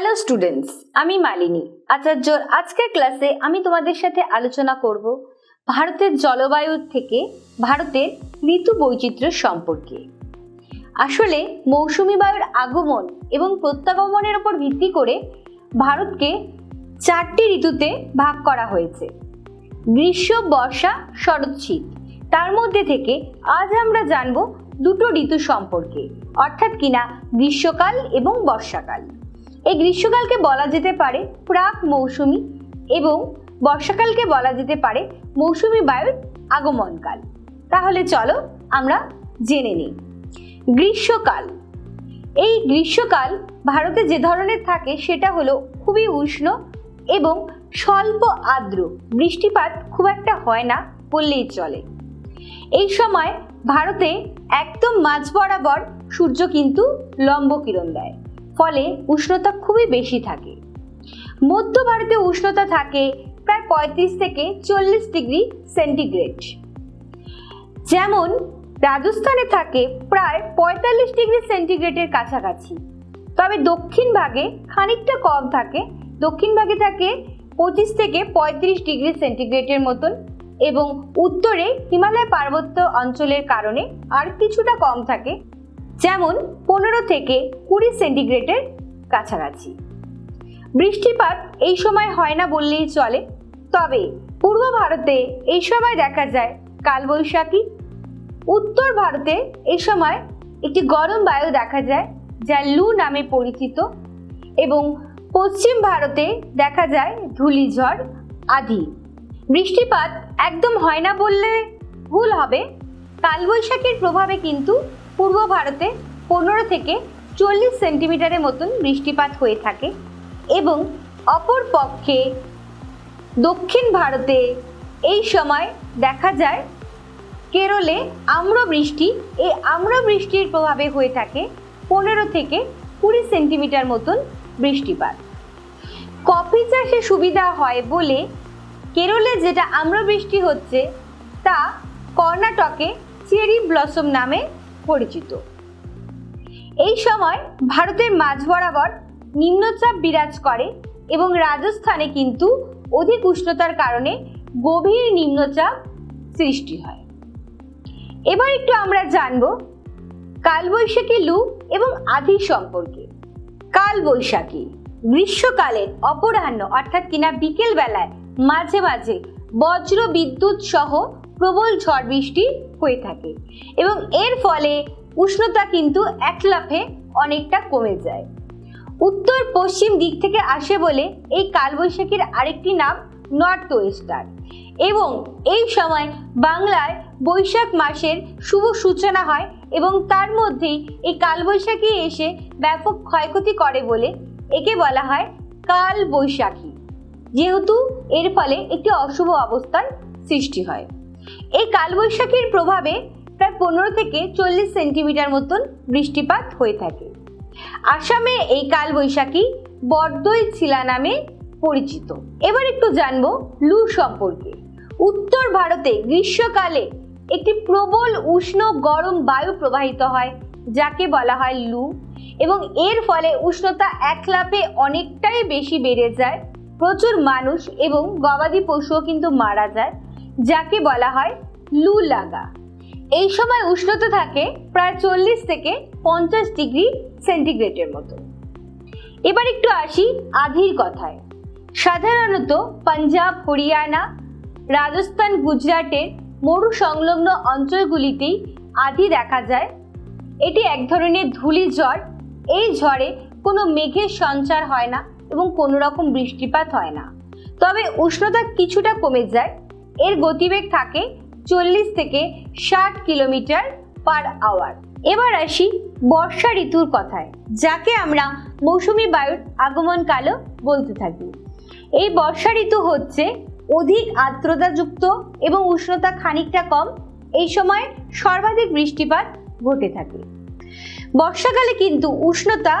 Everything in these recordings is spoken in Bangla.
হ্যালো স্টুডেন্টস আমি মালিনী। আচার্যর আজকের ক্লাসে আমি তোমাদের সাথে আলোচনা করব ভারতের জলবায়ুর থেকে ভারতের ঋতু বৈচিত্র্য সম্পর্কে। আসলে, মৌসুমি বায়ুর আগমন এবং প্রত্যাগমনের উপর ভিত্তি করে ভারতকে চারটি ঋতুতে ভাগ করা হয়েছে। গ্রীষ্ম, বর্ষা, শরৎ শীত। তার মধ্যে থেকে আজ আমরা জানব দুটো ঋতু সম্পর্কে, অর্থাৎ কিনা গ্রীষ্মকাল এবং বর্ষাকাল। এই গ্রীষ্মকালকে বলা যেতে পারে প্রাক মৌসুমি এবং বর্ষাকালকে বলা যেতে পারে মৌসুমি বায়ুর আগমনকাল। তাহলে চলো আমরা জেনে নিই। গ্রীষ্মকাল। এই গ্রীষ্মকাল ভারতে যে ধরনের থাকে সেটা হলো খুবই উষ্ণ এবং স্বল্প আর্দ্র। বৃষ্টিপাত খুব একটা হয় না বললেই চলে। এই সময় ভারতে একদম মাঝ বরাবর সূর্য কিন্তু লম্ব কিরণ দেয়। ফলে উষ্ণতা খুবই বেশি থাকে। মধ্য ভারতে উষ্ণতা থাকে প্রায় পঁয়ত্রিশ থেকে চল্লিশ ডিগ্রি সেন্টিগ্রেড। যেমন রাজস্থানে থাকে প্রায় পঁয়তাল্লিশ ডিগ্রি সেন্টিগ্রেডের কাছাকাছি। তবে দক্ষিণ ভাগে খানিকটা কম থাকে। দক্ষিণ ভাগে থাকে পঁচিশ থেকে পঁয়ত্রিশ ডিগ্রি সেন্টিগ্রেডের মতন এবং উত্তরে হিমালয় পার্বত্য অঞ্চলের কারণে আর কিছুটা কম থাকে। যেমন পনেরো থেকে কুড়ি সেন্টিগ্রেডের কাছাকাছি। বৃষ্টিপাত এই সময় হয় না বললেই চলে। তবে পূর্ব ভারতে এই সময় দেখা যায় কালবৈশাখী। উত্তর ভারতে এই সময় একটি গরম বায়ু দেখা যায়, যা লু নামে পরিচিত। এবং পশ্চিম ভারতে দেখা যায় ধূলিঝড় আদি। বৃষ্টিপাত একদম হয় না বললে ভুল হবে। কালবৈশাখীর প্রভাবে কিন্তু পূর্ব ভারতে পনেরো থেকে চল্লিশ সেন্টিমিটারের মতন বৃষ্টিপাত হয়ে থাকে এবং অপর পক্ষে দক্ষিণ ভারতে এই সময় দেখা যায় কেরলে আম্রবৃষ্টি এই আম্রবৃষ্টির প্রভাবে হয়ে থাকে পনেরো থেকে কুড়ি সেন্টিমিটার মতন বৃষ্টিপাত। কফি চাষে সুবিধা হয় বলে কেরলে যেটা আম্রবৃষ্টি হচ্ছে তা কর্ণাটকে চেরি ব্লসম নামে পরিচিত। এই সময় ভারতের মাঝ বরাবর নিম্নচাপ বিরাজ করে এবং রাজস্থানে কিন্তু অধিক উষ্ণতার কারণে গভীর নিম্নচাপ সৃষ্টি হয়। এবার একটু আমরা জানব কালবৈশাখী লু এবং আধি সম্পর্কে। কালবৈশাখী গ্রীষ্মকালের অপরাহ্ন অর্থাৎ কিনা বিকেল বেলায় মাঝে মাঝে বজ্র বিদ্যুৎ সহ প্রবল ঝড় বৃষ্টি হয়ে থাকে এবং এর ফলে উষ্ণতা কিন্তু এক লাফে অনেকটা কমে যায়। উত্তর পশ্চিম দিক থেকে আসে বলে এই কালবৈশাখীর আরেকটি নাম নর্থ ওয়েস্টার এবং এই সময় বাংলায় বৈশাখ মাসের শুভ সূচনা হয় এবং তার মধ্যেই এই কালবৈশাখী এসে ব্যাপক ক্ষয়ক্ষতি করে বলে একে বলা হয় কাল বৈশাখী যেহেতু এর ফলে একটি অশুভ অবস্থার সৃষ্টি হয়। এই কালবৈশাখীর প্রভাবে প্রায় পনেরো থেকে চল্লিশ সেন্টিমিটার মতন বৃষ্টিপাত হয়ে থাকে। আসামে এই কালবৈশাখী বরদই ছিলা নামে পরিচিত। এবার একটু জানব লু সম্পর্কে। উত্তর ভারতে গ্রীষ্মকালে একটি প্রবল উষ্ণ গরম বায়ু প্রবাহিত হয়, যাকে বলা হয় লু, এবং এর ফলে উষ্ণতা এক লাফে অনেকটাই বেশি বেড়ে যায়। প্রচুর মানুষ এবং গবাদি পশুও কিন্তু মারা যায়। যাকে বলা হয় লু লাগা। এই সময় উষ্ণতা থাকে প্রায় চল্লিশ থেকে পঞ্চাশ ডিগ্রি সেন্টিগ্রেডের মতো। এবার একটু আসি আধির কথায়। সাধারণত পাঞ্জাব, হরিয়ানা, রাজস্থান, গুজরাটের মরু সংলগ্ন অঞ্চলগুলিতেই আধি দেখা যায়। এটি এক ধরনের ধুলি ঝড়। এই ঝড়ে কোনো মেঘের সঞ্চার হয় না এবং কোনো রকম বৃষ্টিপাত হয় না। তবে উষ্ণতা কিছুটা কমে যায় এর গতিবেগ থাকে চল্লিশ থেকে ষাট কিলোমিটার পার আওয়ার। এবার আসি বর্ষা ঋতুর কথায়, যাকে আমরা মৌসুমি বায়ুর আগমন আগমনকালও বলতে থাকি। এই বর্ষা ঋতু হচ্ছে অধিক আর্দ্রতাযুক্ত এবং উষ্ণতা খানিকটা কম। এই সময় সর্বাধিক বৃষ্টিপাত ঘটে থাকে। বর্ষাকালে কিন্তু উষ্ণতা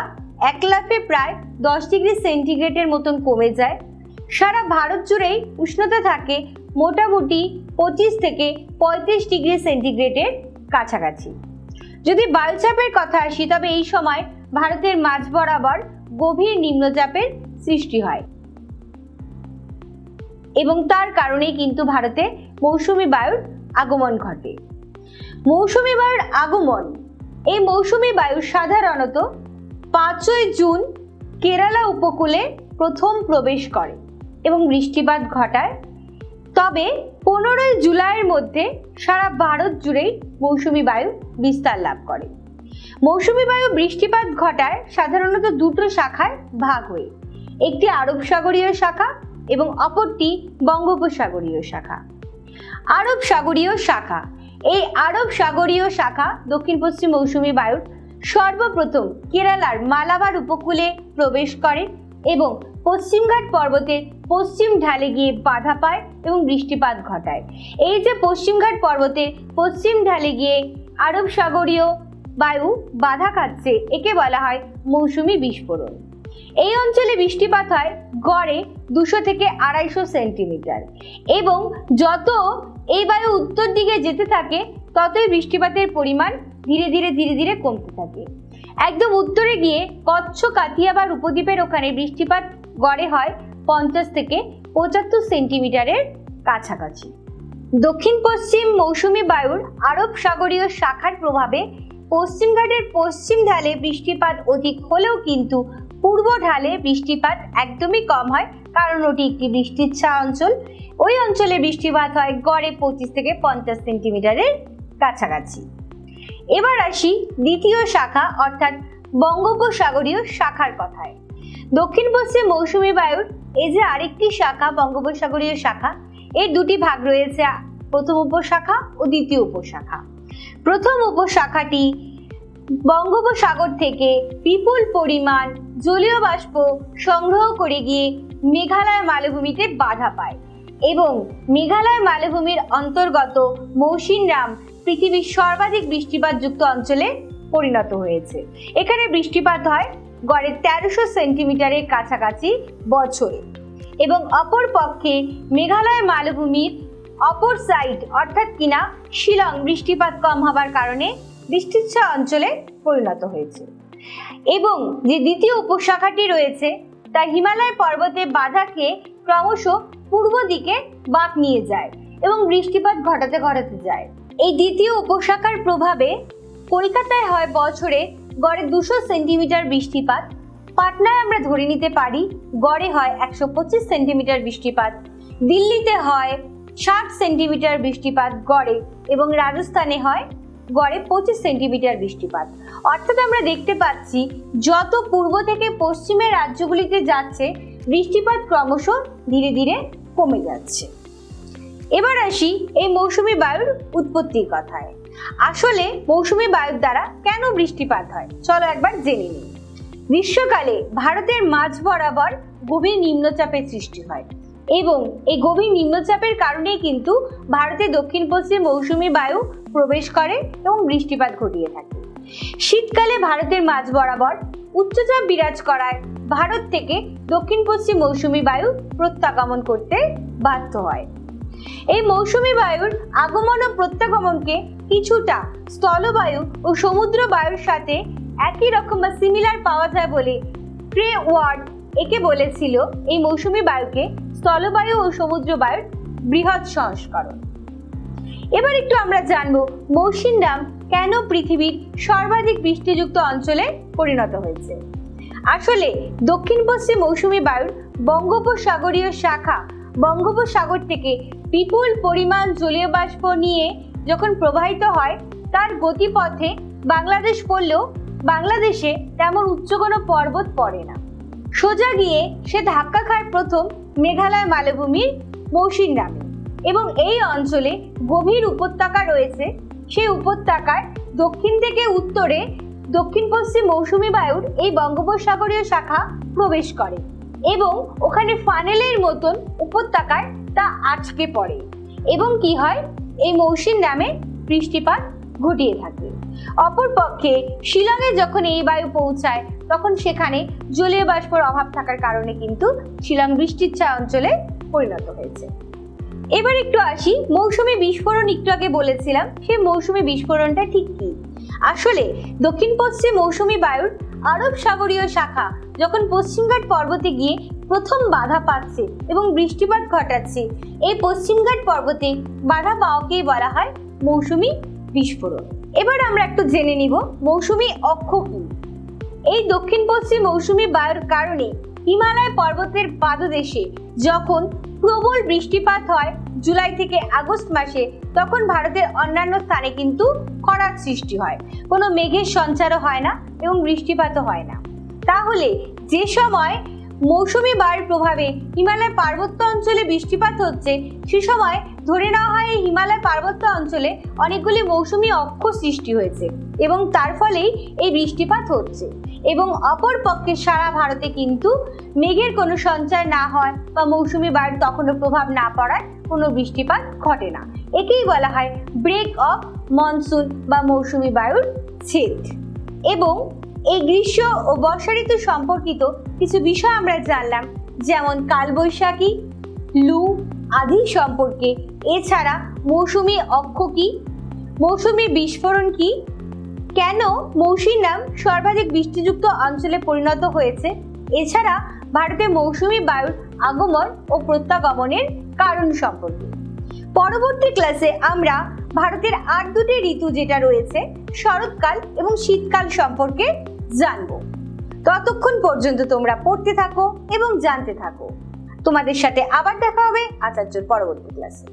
এক লাফে প্রায় দশ ডিগ্রি সেন্টিগ্রেডের মতন কমে যায়। সারা ভারত জুড়েই উষ্ণতা থাকে মোটামুটি পঁচিশ থেকে পঁয়ত্রিশ ডিগ্রি সেন্টিগ্রেডের কাছাকাছি। যদি বায়ুচাপের কথা আসি, তবে এই সময় ভারতের মাঝ বরাবর গভীর নিম্নচাপের সৃষ্টি হয়। এবং তার কারণেই কিন্তু ভারতে মৌসুমি বায়ুর আগমন ঘটে। মৌসুমি বায়ুর আগমন, এই মৌসুমি বায়ু সাধারণত পাঁচই জুন কেরালা উপকূলে প্রথম প্রবেশ করে এবং বৃষ্টিপাত ঘটায় তবে পনেরোই জুলাইয়ের মধ্যে সারা ভারত জুড়েই মৌসুমি বায়ু বিস্তার লাভ করে। মৌসুমি বায়ু বৃষ্টিপাত ঘটায় সাধারণত দুটো শাখায় ভাগ হয়ে, একটি আরব সাগরীয় শাখা এবং অপরটি বঙ্গোপসাগরীয় শাখা। আরব সাগরীয় শাখা, এই আরব সাগরীয় শাখা দক্ষিণ পশ্চিম মৌসুমি বায়ুর সর্বপ্রথম কেরালার মালাবার উপকূলে প্রবেশ করে এবং পশ্চিমঘাট পর্বতের পশ্চিম ঢালে গিয়ে বাধা পায় এবং বৃষ্টিপাত ঘটায়। এই যে পশ্চিমঘাট পর্বতের পশ্চিম ঢালে গিয়ে আরব সাগরীয় বায়ু বাধা খাচ্ছে, একে বলা হয় মৌসুমি বিস্ফোরণ। এই অঞ্চলে বৃষ্টিপাত হয় গড়ে দুশো থেকে আড়াইশো সেন্টিমিটার এবং যত এই বায়ু উত্তর দিকে যেতে থাকে, ততই বৃষ্টিপাতের পরিমাণ ধীরে ধীরে ধীরে ধীরে কমতে থাকে। একদম উত্তরে গিয়ে কচ্ছ কাথিয়াবার উপদ্বীপের ওখানে বৃষ্টিপাত গড়ে হয় পঞ্চাশ থেকে পঁচাত্তর সেন্টিমিটারের কাছাকাছি। দক্ষিণ পশ্চিম মৌসুমি বায়ুর আরব সাগরীয় শাখার প্রভাবে পশ্চিমঘাটের পশ্চিম ঢালে বৃষ্টিপাত অধিক হলেও কিন্তু পূর্ব ঢালে বৃষ্টিপাত একদমই কম হয়, কারণ ওটি একটি বৃষ্টির ছা অঞ্চল। ওই অঞ্চলে বৃষ্টিপাত হয় গড়ে পঁচিশ থেকে পঞ্চাশ সেন্টিমিটারের কাছাকাছি। এবার আসি দ্বিতীয় শাখা, অর্থাৎ বঙ্গোপসাগরীয় শাখার কথায়। দক্ষিণ পশ্চিম মৌসুমী বায়ুর এই যে আরেকটি শাখা, বঙ্গোপসাগরীয় শাখা, এর দুটি ভাগ রয়েছে, প্রথম উপশাখা ও দ্বিতীয় উপশাখা। প্রথম উপশাখাটি বঙ্গোপসাগর থেকে বিপুল পরিমাণ জলীয় বাষ্প সংগ্রহ করে গিয়ে মেঘালয় মালভূমিতে বাধা পায় এবং মেঘালয় মালভূমির অন্তর্গত মৌসিনরাম পৃথিবীর সর্বাধিক বৃষ্টিপাতযুক্ত অঞ্চলে পরিণত হয়েছে। এখানে বৃষ্টিপাত হয় গড়ে তেরোশো সেন্টিমিটারের কাছাকাছি বছরে। এবং অপর পক্ষে মেঘালয় মালভূমির অপর সাইড অর্থাৎ কিনা শিলং, বৃষ্টিপাত কম হবার কারণে বৃষ্টিচ্ছা অঞ্চলে পরিণত হয়েছে। এবং যে দ্বিতীয় উপশাখাটি রয়েছে, তা হিমালয় পর্বতে বাধা খেয়ে ক্রমশ পূর্ব দিকে বাঁক নিয়ে যায় এবং বৃষ্টিপাত ঘটাতে ঘটাতে যায়। এই দ্বিতীয় উপশাখার প্রভাবে কলকাতায় হয় বছরে গড়ে দুশো সেন্টিমিটার বৃষ্টিপাত। পাটনায় আমরা ধরে নিতে পারি গড়ে হয় একশো পঁচিশ সেন্টিমিটার বৃষ্টিপাত। দিল্লিতে হয় ষাট সেন্টিমিটার বৃষ্টিপাত গড়ে এবং রাজস্থানে হয় গড়ে পঁচিশ সেন্টিমিটার বৃষ্টিপাত। অর্থাৎ আমরা দেখতে পাচ্ছি যত পূর্ব থেকে পশ্চিমের রাজ্যগুলিতে যাচ্ছে, বৃষ্টিপাত ক্রমশ ধীরে ধীরে কমে যাচ্ছে। এবার আসি এই মৌসুমি বায়ুর উৎপত্তির কথায়। আসলে মৌসুমী বায়ুর দ্বারা কেন বৃষ্টিপাত হয়? চলো একবার জেনে নিই। গ্রীষ্মকালে ভারতের মাঝ বরাবর গভীর নিম্নচাপের সৃষ্টি হয় এবং এই গভীর নিম্নচাপের কারণেই কিন্তু ভারতে দক্ষিণ পশ্চিম মৌসুমী বায়ু প্রবেশ করে এবং বৃষ্টিপাত ঘটিয়ে থাকে। শীতকালে ভারতের মাঝ বরাবর উচ্চচাপ বিরাজ করায় ভারত থেকে দক্ষিণ পশ্চিম মৌসুমী বায়ু প্রত্যাগমন করতে বাধ্য হয়। এই মৌসুমী বায়ুর আগমন ও প্রত্যাগমনকে কিছুটা স্থলবায়ু ও সমুদ্র বায়ুর সাথে একই রকম বা সিমিলার পাওয়া যায় বলে ক্রে ওয়ার্ড একে বলেছিল এই মৌসুমী বায়ুকে স্থলবায়ু ও সমুদ্র বায়ুর বৃহৎ সংস্করণ। এবার একটু আমরা জানব মৌসিনরাম কেন পৃথিবীর সর্বাধিক বৃষ্টিযুক্ত অঞ্চলে পরিণত হয়েছে। আসলে দক্ষিণ পশ্চিম মৌসুমী বায়ুর বঙ্গোপসাগরীয় শাখা বঙ্গোপসাগর থেকে বিপুল পরিমাণ জলীয় বাষ্প নিয়ে যখন প্রবাহিত হয়, তার গতিপথে বাংলাদেশ পড়লেও বাংলাদেশে তেমন উচ্চ কোনো পর্বত পড়ে না। সোজা গিয়ে সে ধাক্কা খায় প্রথম মেঘালয় মালভূমির মৌসিনরামে এবং এই অঞ্চলে গভীর উপত্যকা রয়েছে। সেই উপত্যকায় দক্ষিণ থেকে উত্তরে দক্ষিণ পশ্চিম মৌসুমী বায়ুর এই বঙ্গোপসাগরীয় শাখা প্রবেশ করে এবং ওখানে ফানেলের মতন উপত্যকায় তা আটকে পড়ে। এবং কি হয়? এই মৌসিন নামে বৃষ্টিপাত ঘটিয়ে থাকে। অপরপক্ষে শিলংয়ে যখন এই বায়ু পৌঁছায়, তখন সেখানে জলীয় বাষ্পর অভাব থাকার কারণে কিন্তু শিলং বৃষ্টির ছায়া অঞ্চলে পরিণত হয়েছে। এবার একটু আসি মৌসুমী বিস্ফোরণ একটু আগে বলেছিলাম, সেই মৌসুমী বিস্ফোরণটা ঠিক কি? আসলে দক্ষিণ পশ্চিম মৌসুমী বায়ুর আরব সাগরীয় শাখা যখন পশ্চিমঘাট পর্বতে গিয়ে প্রথম বাধা পাচ্ছে এবং বৃষ্টিপাত ঘটাচ্ছে। এই পশ্চিমঘাট পর্বতে বাধা পাওয়াকেই বলা হয় মৌসুমি বিস্ফোরণ। এবার আমরা একটু জেনে নিব মৌসুমি অক্ষ কি। এই দক্ষিণ পশ্চিম মৌসুমি বায়ুর কারণে হিমালয় পর্বতের পাদদেশে যখন প্রবল বৃষ্টিপাত হয় জুলাই থেকে আগস্ট মাসে, তখন ভারতের অন্যান্য স্থানে কিন্তু খরার সৃষ্টি হয়। কোনো মেঘের সঞ্চারও হয় না এবং বৃষ্টিপাতও হয় না। তাহলে যে সময় মৌসুমি বায়ুর প্রভাবে হিমালয় পার্বত্য অঞ্চলে বৃষ্টিপাত হচ্ছে। সে সময় ধরে নেওয়া হয়, এই হিমালয় পার্বত্য অঞ্চলে অনেকগুলি মৌসুমি অক্ষ সৃষ্টি হয়েছে এবং তার ফলেই এই বৃষ্টিপাত হচ্ছে। এবং অপর পক্ষে সারা ভারতে কিন্তু মেঘের কোনো সঞ্চয় না হয় বা মৌসুমি বায়ুর তখনও প্রভাব না পড়ায় কোনো বৃষ্টিপাত ঘটে না। একেই বলা হয় ব্রেক অফ মনসুন বা মৌসুমি বায়ুর ছেদ। এবং এই গ্রীষ্ম ও বর্ষা ঋতু সম্পর্কিত কিছু বিষয় আমরা জানলাম, যেমন কালবৈশাখী, লু আদি সম্পর্কে। এছাড়া মৌসুমি অক্ষ কি? মৌসুমি বিস্ফোরণ কি? কেন মৌসুমীর নাম সর্বাধিক বৃষ্টিযুক্ত অঞ্চলে পরিণত হয়েছে? এছাড়া ভারতে মৌসুমি বায়ুর আগমন ও প্রত্যাগমনের কারণ সম্পর্কে। পরবর্তী ক্লাসে আমরা ভারতের আর দুটি ঋতু যেটা রয়েছে, শরৎকাল এবং শীতকাল সম্পর্কে জানব। ততক্ষণ পর্যন্ত তোমরা পড়তে থাকো এবং জানতে থাকো। তোমাদের সাথে আবার দেখা হবে আচার্যর পরবর্তী ক্লাসে।